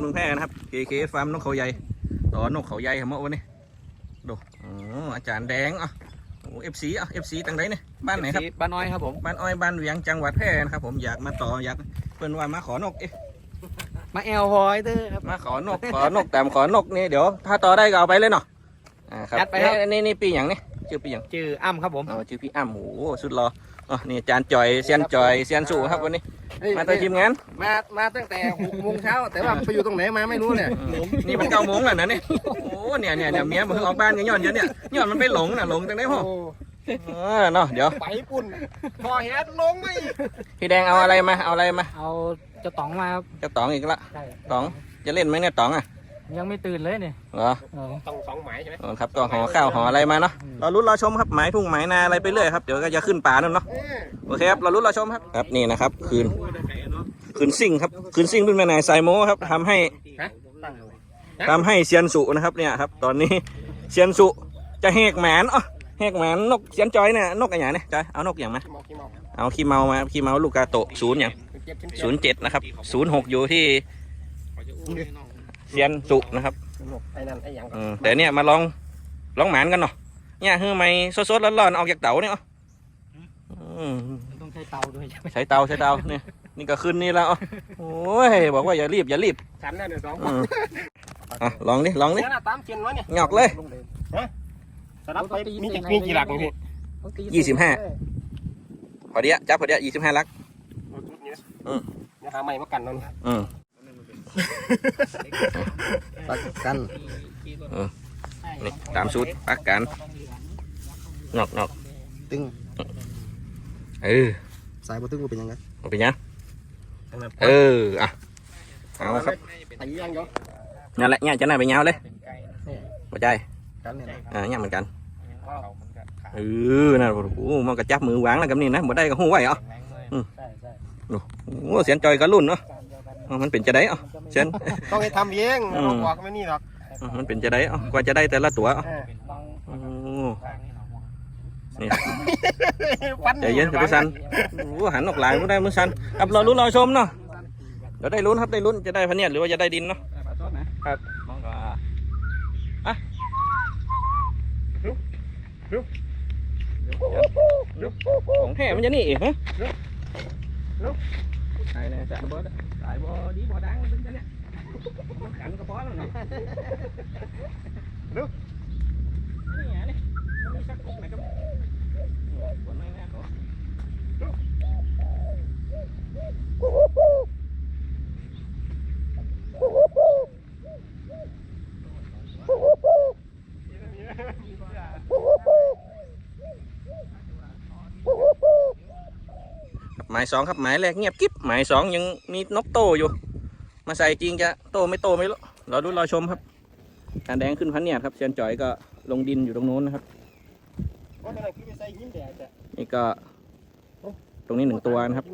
ครับเก่งคุณเมืองแพร่นะครับ KK ฟาร์มนกเขาใหญ่ ต่อนกเขาใหญ่ครับเมื่อวันนี้ดูอ๋ออาจารย์แดงอะโอ้เอฟซีอะเอฟซีตังไหนเนี่ยบ้านไหนครับ บ้านน้อยครับผม บ้านอ้อยบ้านเหวียงจังหวัดแพร่นะครับผมอยากมาต่ออยากเพื่อนว่ามาขอนกเอ๊ะมาแอลพอยเตอร์ครับ มาขอนกขอนกแต่ขอนกนี่เดี๋ยวถ้าต่อได้ก็เอาไปเลยเนาะอ่าครับจัดไปครับเอ๊ะนี่นี่ปีอย่างนี้ชื่อปีอย่างชื่ออ้ำครับผม อ๋อชื่อพี่อ้ำโอ้โหสุดรอ อ๋อนี่อาจารย์จอยเซียนจอยเซียนสู่ครับวันนี้มาตัวทีมงานมามาตั้งแต่หกโมงเช้าแต่ว่าไปอยู่ตรงไหนมาไม่รู้เนี่ยนี่มันเก้าโมงแล้วนะเนี่ยโอ้เนี่ยเนี่ยเนี่ยเมียมันเพิ่งออกบ้านกันย้อนเยอะเนี่ยย้อนมันไปหลงน่ะหลงตั้งได้พ่อเออเนาะเดี๋ยวไปญี่ปุ่นพอแฮดลงไม่พี่แดงเอาอะไรมาเอาอะไรมาเอาเจะต๋องมาครับเจะต๋องอีกละใช่ต๋องจะเล่นไหมเนี่ยต๋องอะ ยังไม่ตื่นเลยเนี่ยเหรอเออต้องสองหมายใช่ไหมอ๋อครับก็ห่อข้าวห่ออะไรมาเนาะเราลุ้นเราชมครับหมายทุ่งหมายนาอะไรไปเรื่อยครับเดี๋ยวก็จะขึ้นป่านั่นเนาะโอเคครับเราลุ้นเราชมครับครับนี่นะครับคืนคืนซิ่งครับคืนซิ่งรุ่นแม่นายไซโมครับทำให้ทำให้เซียนสุนะครับเนี่ยครับตอนนี้เซียนสุจะแหกแหมนอ๋อแหกแหมนนกเซียนจอยเนี่ยนกอะไรอย่างเนี่ยจอยเอานกอย่างมาขี้เมาขี้เมาเอาขี้เมามาขี้เมาลูกกาโตะศูนย์อย่างเจ็บศูนย์เจ็ดนะครับศูนย์หกอยู่ที่ เซียนสุนะครับไอ้นั่นไอ้ยังอืมแต่เนี่ยมาลองลองหมานกันเนาะเนี่ยคือไม่สดๆร้อนๆออกจากเตาเนี่ยเอาอืมต้องใช้เตาด้วยใช่ไหมใช้เตาใช้เตาเนี่ยนี่ก็ขึ้นนี่แล้วเอาโอ้ยบอกว่าอย่ารีบอย่ารีบฉันนั่นเนี่ยสองอืมอะลองดิลองดิเนี่ยนะตามเชียนวะเนี่ยหยอกเลยสนับไปมีกี่มีกี่หลักนี่พี่ต้องตียี่สิบห้าพอดีอะจับพอดียี่สิบห้าลักอืมเนี่ยหาไม้มากันนั่นอืม ปักกันนี่ตามสูตรปักกันนอกนอกตึงเออสายบตึงเป็นยังไงเอาไปยังเอออะเอาครับตียังยงนั่นแหละเนี่ยจะน่าไปเงาเลยหัวใจกันเนี่ยอ่าเนี่ยเหมือนกันเออนั่นโอ้โหมันกระจับมือวางแล้วกับนี่นะบ่ได้ก็หู้ไว้เหรอใช่ใช่โอ้โหเสียนจอยก็รุ่นเนาะ อ๋อมันเป็นจะได้เอะเสียนต้องให้ทำเองเราบอกไม่นี่หรอกอ๋อมันเป็นจะได้เอะกว่าจะได้แต่ละตัวเอะโอ้นี่ใจเย็นจะไปสันโอ้โหหันออกหลายไม่ได้มือสันครับเราลุ้นเราชมเนาะเดี๋ยวได้ลุ้นครับได้ลุ้นจะได้พะเนียดหรือว่าจะได้ดินเนาะครับอะของแท้มันจะนี่อีกฮะใช่เนี่ยสายบอ ดสายบอดีบอดังเป็นจะเนี่ยขันกระเพาะแล้ หนก็ไม่คนไม่แน่หรอครับหมายสองครับหมายแรกเงียบกิ๊บหมายสองยังมีนกโตอยู่ มาใส่จริงจะโตไม่โตไม่รู้เราดูเราชมครับการแดงขึ้นพันเนี่ยครับเซียนจ่อยก็ลงดินอยู่ตรงนู้นนะครับว่าจะคือไปใส่ยิ้มแดดแต่นี่ก็ตรงนี้หนึ่งตัวนะครับ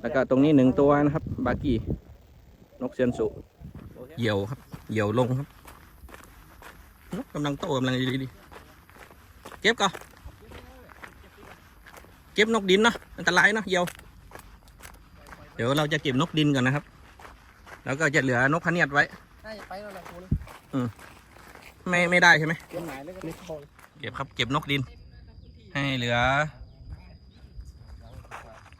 แล้วก็ตรงนี้หนึ่งตัวนะครับ บากี้นกเซียนสุเหยี่ยวครับเหยี่ยวลงครับนกกำลังโตกำลังดีดีๆเก็บก่อน เก็บนกดินเนาะอันตรายเนาะเหยี่ยวเดี๋ยวเราจะเก็บนกดินก่อนนะครับ แล้วก็จะเหลือนกพะเนียดไว้ใช่ไปแล้วแหละคุณไม่ไม่ได้ใช่ไหมเชียนหมายแล้วก็นี่เขาเก็บครับ เก็บนกดิน ให้เหลือ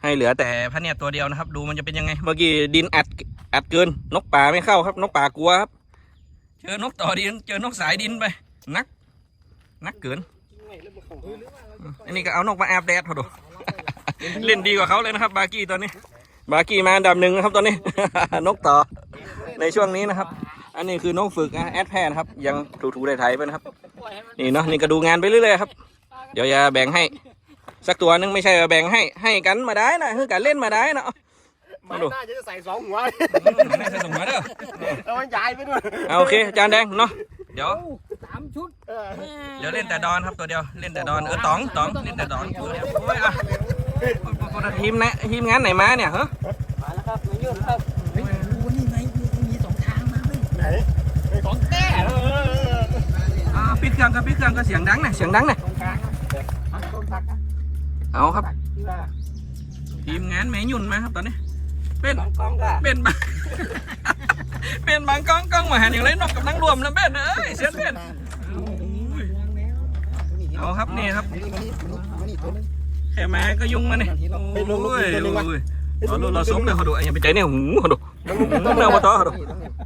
ให้เหลือแต่พระเนี่ยตัวเดียวนะครับ ดูมันจะเป็นยังไง เมื่อกี้ดินอัดอัดเกิน นกป่าไม่เข้าครับ นกป่ากลัวครับ เจอนกต่อดิน เจอนกสายดินไปนัก นักเกินอันนี้ก็เอานกมาอาบแดดเขาดู เล่นดีกว่าเขาเลยนะครับ บากี้ตอนนี้ บากี้มาอันดับหนึ่งนะครับตอนนี้ นกต่อในช่วงนี้นะครับ อันนี้คือนกฝึกนะแอดแพนครับ ยังถูๆได้ไทยไปนะครับ นี่เนาะนี่ก็ดูงานไปเรื่อยๆครับ เดี๋ยวจะแบ่งให้ สักตัวนึงไม่ใช่ว่าแบ่งให้ให้กันมาได้นะคือการเล่นมาได้นะหมายน่าจะใส่สองหัวไม่ใช่สมมาเด้อแล้วมันย้ายไปด้วยเอาโอเคอาจานแดงเนาะเดี๋ยวสามชุดเออเดี๋ยวเล่นแต่ดอนครับตัวเดียวเล่นแต่ดอนเออต๋องต๋องเล่นแต่ดอนตัวเดียวโอ้ยอะ ทีมนะทีมงานไหนมาเนี่ยฮะมาแล้วครับมายื่นครับเฮ้ยดูนี่ไงมีมีสองทางมาเลยไหนไอ้ของแก้เอออ่าปิดเครื่องก็ปิดเครื่องก็เสียงดังนะเสียงดังนะต้นพักนะเอาครับที่ว่าทีมงานแม่ยุ่นมาครับตอนนี้ เป็นสองกล้องก็เป็นบ้าเป็นบางกล้องกล้องมาหันอย่างไรนกกับนังรวมนะเบ็ดเอ้ยเสียนเบ็ดเอาครับนี่ครับ มานี่มานี่มานี่ตัวนึงแค่มาก็ยุ่งมาเนี่ยไปลงลูกโอ้ยตัวหนึ่งวะโอ้ยเราดูเราสมเลยเขาดูไอ้ยังไปใจเนี่ยหูเขาดูเรามาต่อเขาดู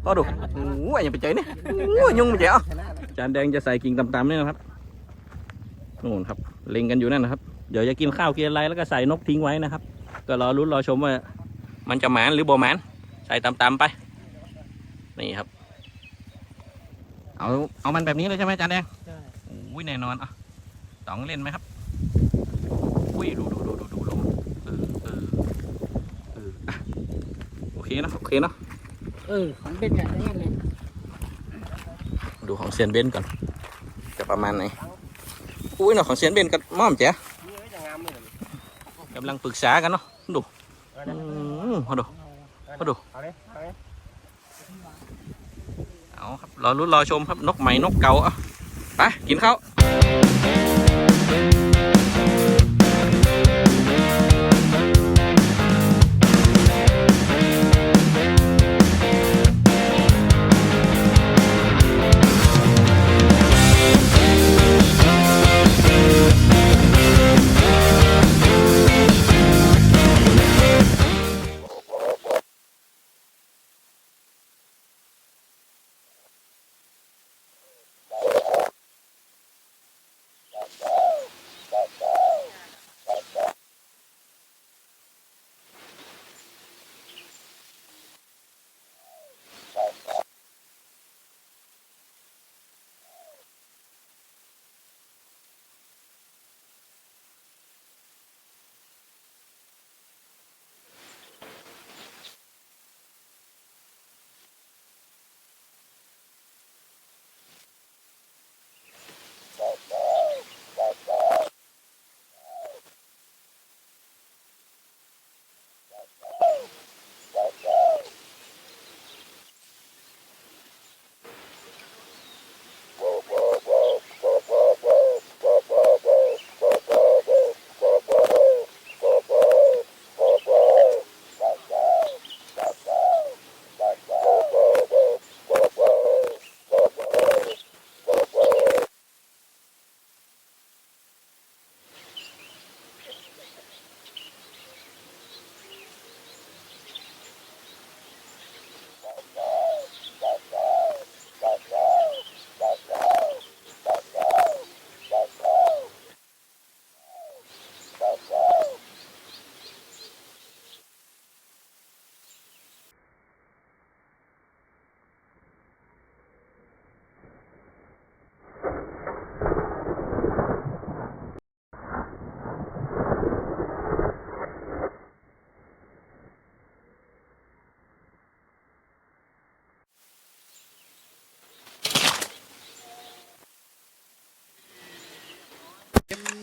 เขาดูหูไอ้ยังไปใจเนี่ยหูยุ่งไปใจอะจานแดงจะใส่กิ่งต่ำๆเนี่ยนะครับนู่นครับเล็งกันอยู่นั่นนะครับ เดี๋ยวจะกินข้าวกินอะไรแล้วก็ใส่นกทิ้งไว้นะครับ ก็รอรุ้นรอชมว่า มันจะหมานหรือบ่หมานใส่ต่ำๆไป นี่ครับ เอาเอามันแบบนี้เลยใช่ไหมจานแดงใช่อุ้ยแน่นอนอะต๋องเล่นไหมครับ อุ้ยดูดูดูดูดูดูเออเออเอออะโอเคเนอะโอเคเนาะเออของเป็นอย่างนี้เลยดูของเซียนเบนก่อนจะประมาณไหนอุ้ยเนาะของเซียนเบนกับม่อมเจ๋กำลังปรึกษากันเนาะดูอืมมาดูมาดูเอาเลยเอาเลยเอาครับรอรุ้นรอชมครับนกใหม่นกเก่าอะไปกินข้าว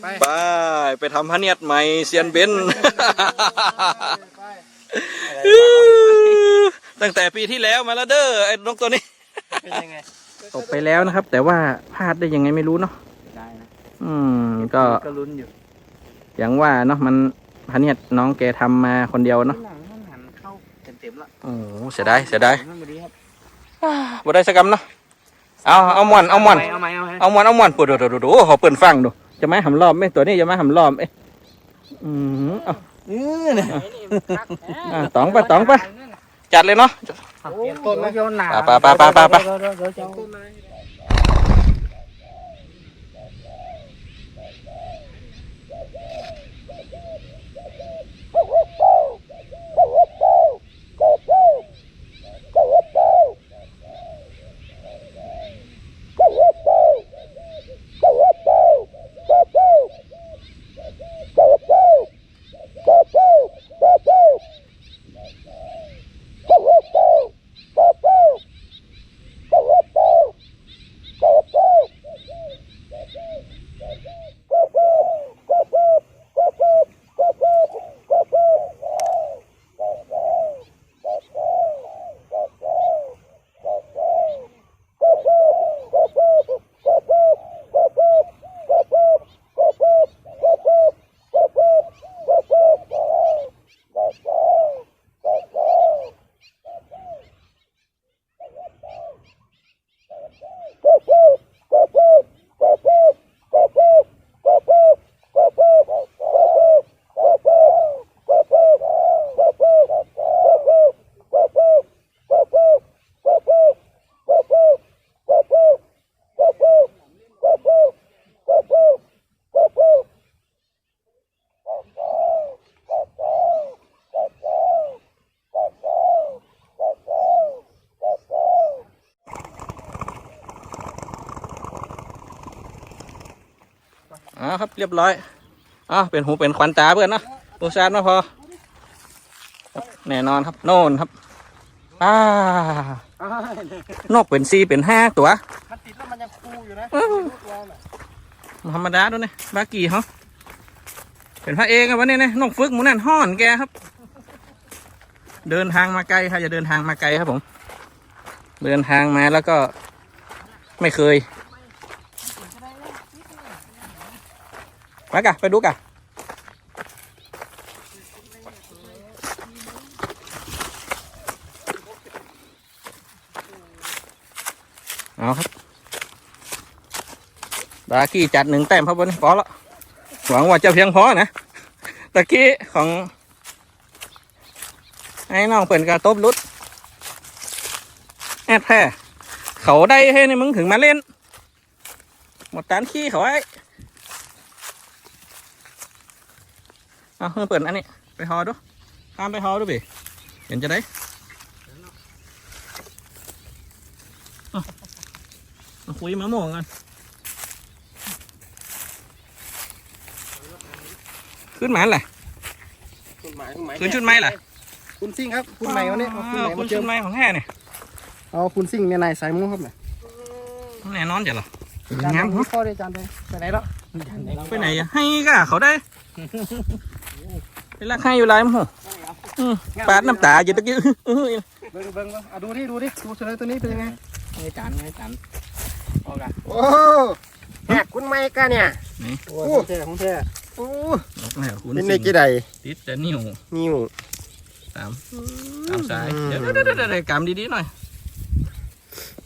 ไปไปไปทำพะเนียดใหม่เซียนเบนตั้งแต่ปีที่แล้วมาแล้วเด้อไอ้นกตัวนี้เป็นยังไงตกไปแล้วนะครับ แต่ว่าพลาดได้ยังไงไม่รู้เนาะได้นะอืมก็ก็ลุ้นอยู่ อย่างว่าเนาะมันพะเนียดน้องแกทำมาคนเดียวเนาะหันเข้าเต็มๆละโอ้เสียดายเสียดายนั่นพอดีครับบ่ได้สักกำเนาะเอาเอามวนเอามวนเอาหมเอาไหมเอามวนเอามวนปวดดูดูดูดูเขาเปิดฟังดู จะมาหำรอบไหมตัวนี้จะมาหำรอบเอ้ยอืมเอาเออเนี่ยอะตองไปตองไปจัดเลยเนาะเปลี่ยนต้นนะโยนหนา ไปไปไปไปไปเดี๋ยวเดี๋ยวเดี๋ยวจะเอาต้นอะไร ครับเรียบร้อยอ๋อเป็นหูเป็นขวัญตาเพื่อนเนาะปูซานมาพอครับแน่นอนครับ โน่นครับอ่านกเป็นซีเป็นห้าตัวมันติดแล้วมันยังคูอยู่นะธรรมดาด้วยเนี่ยบากีเขาเป็นพระเอกอะวันนี้เนี่ยนกฟึกหมูนั่นห่อนแกครับ เดินทางมาไกลครับอย่าเดินทางมาไกลครับผม เดินทางมาแล้วก็ไม่เคย มากะไปดูกะเอาครับบากี้จัดหนึ่งแต้มครับวันนี้พอละหวังว่าจะเพียงพอนะตะกี้ของไอ้น้องเปิ่นกระตบลุดแอดแท้เขาได้ให้ในมึงถึงมาเล่น หมดตานขี้เขาไอ้ เอาเพิ่งเปิดอันนี้ ไปหอดูตามไปหอดูบิเห็นจะได้เอามาคุยมะม่วงกัน ขึ้นมาแหละคุณหมายคุณหมายขึ้นชุดไม้ล่ะคุณซิ่งครับ คุณใหม่วันนี้เอาคุณใหม่คุมาณเจชุอดไม้ของแท้เนี่ยเอาคุณซิ่งในนายสายมุ้งครับเนี่ยแน่นอนจ้ะเหรอจานงามไปข้อได้จานไปไปไหนแล้วไปไหนอะให้ก่ะเขาได้ เป็นรักให้อยู่ไรมั้งโหอืมปาดน้ำตาอยู่ตะกี้อื้อเบิ้งเบิ้งอะดูดิดูดิดูเฉลยตัวนี้เป็นยังไงไงจานไงจานพอกันโอ้แหกคุณไม่กันเนี่ยนี่โอ้ของแท้ของแท้โอ้บอกแล้วคุณเป็นในสิ่งกี่ใดติดแต่นิ้วนิ้วสามสามสายเดี๋ยวเดี๋ยวเดี๋ยวเดี๋ยวเดี๋ยวกำดีๆหน่อย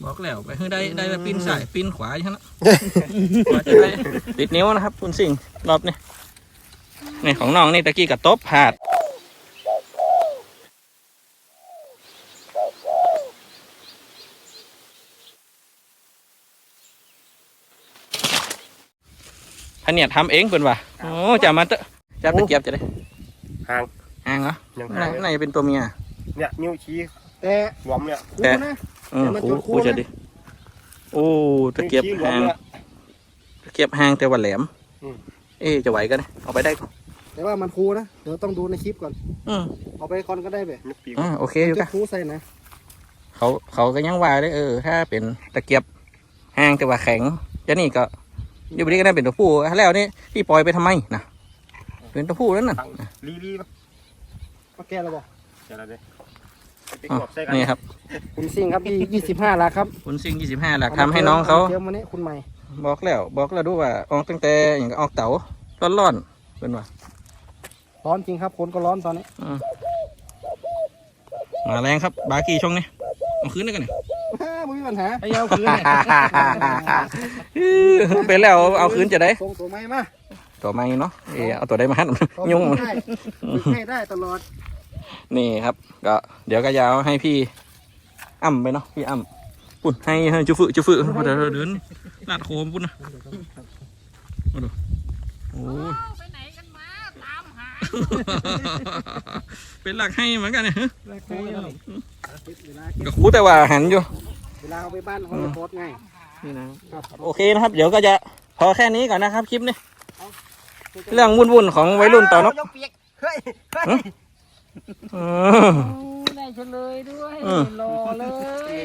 บอกแล้วไปให้ได้ได้ไปปีนสายปีนขวาอย่างนั้นนะกว่าจะได้ติดนิ้วนะครับคุณสิ่งรอบนี้ นี่ของน้องนี่ตะกี้กับตบผาดท่านเนี่ยทำเองเป็นว่ะโอ้จะมาเตอะจับตะเกียบจะได้ห่างห่างเหรอยังไหนห่างไหนเป็นตัวเมียเนี่ยนิ้วชี้แต่หลวมเนี่ยแต่คู่นะเออแต่มันคูจุดคู่คูจะนะดิโอ้ตะเกียบนิ้วชี้หลวมห่างเนี่ยตะเกียบห่างแต่ว่าแหลมอืมเอ๊ะจะไหวกันเนี่ยเอาไปได้ก่อน แต่ว่ามันคูนะ เดี๋ยวต้องดูในคลิปก่อนอืมเอาไปคอนก็ได้ไปอ่าโอเคอยู่จะกันคูใส่นะเขาเขาก็ยังว่าได้เออ ถ้าเป็นตะเกียบห่างแต่ว่าแข็งจะนี่ก็อยู่บนี้ก็ได้เป็นตัวผู้แล้วนี่พี่ปล่อยไปทำไมนะเป็นตัวผู้แล้วน่ะลีลีปะมาแก้แล้วบอกเดี๋ยวเราดิไปอะกดใส่กันนี่ครับคุณซิ่งครับที่ยี่สิบห้าละครับคุณซิงยี่สิบห้าหลักทำให้น้องเขาเตรียมวันนี้คุณใหม่บอกแล้ว บอกแล้วดูว่าออกตั้งแต่อย่างก็ออกเต๋าร้อนๆเป็นว่า ร้อนจริงครับคนก็ร้อนตอนนี้อืมมาแรงครับ บากีช่องนี้เอาคืนได้กันเนี่ยไม่มีปัญหาไอ้ยาวคืนเป็นแล้วเอาคืนจะได้ส่งตัวใหม่มาตัวไม่เนาะเออเอาตัวได้มาหันเขายุ่งได้ให้ได้ตลอด นี่ครับ ก็เดี๋ยวก็ยาวให้พี่อ่ำไปเนาะพี่อ่ำปุ่นให้ให้จุฝึจุฝึเดี๋ยวเดินลาดโคมปุ่นนะมาดูโอ้ย เป็นหลักให้เหมือนกันเนี่ยเวลาก็คูแต่ว่าหันอยู่ เวลาเอาไปบ้านเขาจะโพสต์ง่ายนี่นะ ครับโอเคนะครับ เดี๋ยวก็จะพอแค่นี้ก่อนนะครับคลิปนี้ เรื่องวุ่นๆของวัยรุ่นต่อนกยกเปียกเฮ้ยอืมได้เฉลยด้วยอืม รอเลย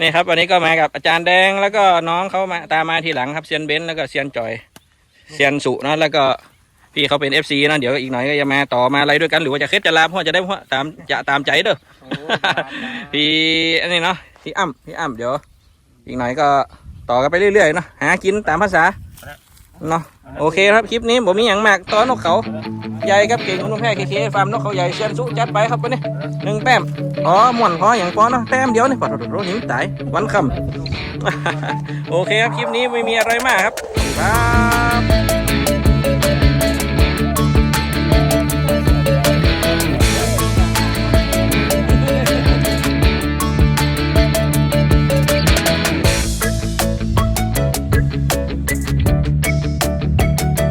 นี่ครับวันนี้ก็มากับอาจารย์แดงแล้วก็น้องเขามาตามมาทีหลังครับเซียนเบนซ์แล้วก็เซียนจอยเซียนสุนะแล้วก็ พี่เขาเป็น FC นะเดี๋ยวอีกหน่อยก็จะมาต่อมาอะไรด้วยกันหรือว่าจะเคล็ดจะลาเพราะจะได้เพราะตามจะตามใจเด้อพี่อันนี้เนาะพี่อ้ำพี่อ้ำเดี๋ยว อีกหน่อยก็ต่อกันไปเรื่อยๆเนาะหากินตามภาษาเนาะโอเคครับคลิปนี้ผมมีอย่างมากตอนนกเขาใหญ่ครับเก่งคุณลุงแพ้เคเคฟาร์มนกเขาใหญ่เซียนสุจัดไปครับวันนี้หนึ่งแต้มอ๋อม่วนพออย่างพอเนาะแต้มเดียวนี่ปอดโรหิมตายวันคำโอเคครับคลิปนี้ไม่มีอะไรมากครับครับ